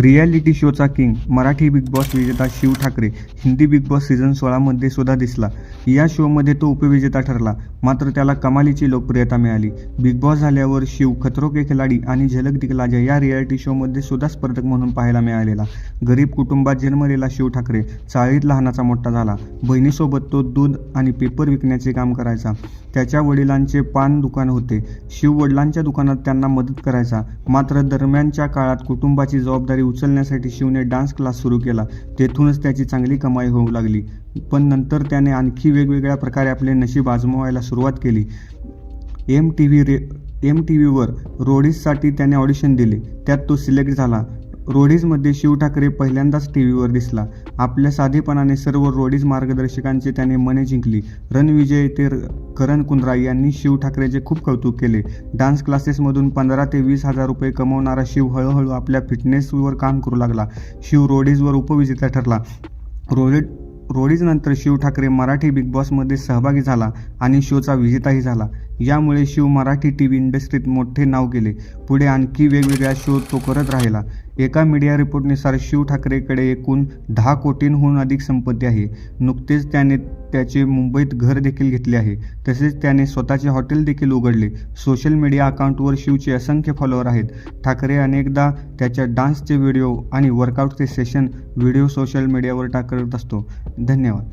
Reality शोचा king Marathi Bigg Boss विजेता Shiv Thakare Hindi Bigg Boss season सोळामध्ये सुद्धा दिसला. या शोमध्ये तो उपविजेता ठरला मात्र त्याला कमालीची लोकप्रियता मिळाली. बिग बॉस झाल्यावर शिव खतरो के खिलाडी आणि झलक दिखलाजा या रियालिटी शोमध्ये सुद्धा स्पर्धक म्हणून पाहायला मिळालेला. गरीब कुटुंबात जन्मलेला शिव ठाकरे चाळीत लहानाचा मोठा झाला. बहिणीसोबत तो दूध आणि पेपर विकण्याचे काम करायचा. त्याच्या वडिलांचे पान दुकान होते. शिव वडिलांच्या दुकानात त्यांना मदत करायचा. मात्र दरम्यानच्या काळात कुटुंबाची जबाबदारी उचलण्यासाठी शिवने डान्स क्लास सुरू केला. तेथूनच त्याची चांगली कमाई होऊ लागली. पण नंतर त्याने आणखी वेगवेगळ्या प्रकारे आपले नशीब आजमावायला सुरुवात केली. एम टी व्ही रे एम टी व्हीवर रोडीजसाठी त्याने ऑडिशन दिले. त्यात तो सिलेक्ट झाला. रोडीजमध्ये शिव ठाकरे पहिल्यांदाच टी व्हीवर दिसला. आपल्या साधेपणाने सर्व रोडीज मार्गदर्शकांचे त्याने मने जिंकली. रणविजय ते र- करण कुंद्रा यांनी शिव ठाकरेचे खूप कौतुक केले. डान्स क्लासेसमधून पंधरा ते वीस हजार रुपये कमवणारा शिव हळूहळू आपल्या फिटनेसवर काम करू लागला. शिव रोडीजवर उपविजेता ठरला. रोडी रोडीजनंतर शिव ठाकरे मराठी बिग बॉसमध्ये सहभागी झाला आणि शोचा विजेताही झाला. यामुळे शिव मराठी टी व्ही इंडस्ट्रीत मोठे नाव केले पुढे आणखी वेगवेगळ्या शो तो करत राहिला. एका मीडिया रिपोर्टनुसार शिव ठाकरेकडे एकूण दहा कोटींहून अधिक संपत्ती आहे. नुकतेच त्याने त्याचे मुंबईत घर देखील घेतले आहे. तसेच त्याने स्वतःचे हॉटेल देखील उघडले. सोशल मीडिया अकाउंटवर शिवचे असंख्य फॉलोअर आहेत. ठाकरे अनेकदा त्याच्या डान्सचे व्हिडिओ आणि वर्कआउटचे सेशन व्हिडिओ सोशल मीडियावर टाकत असतो. धन्यवाद.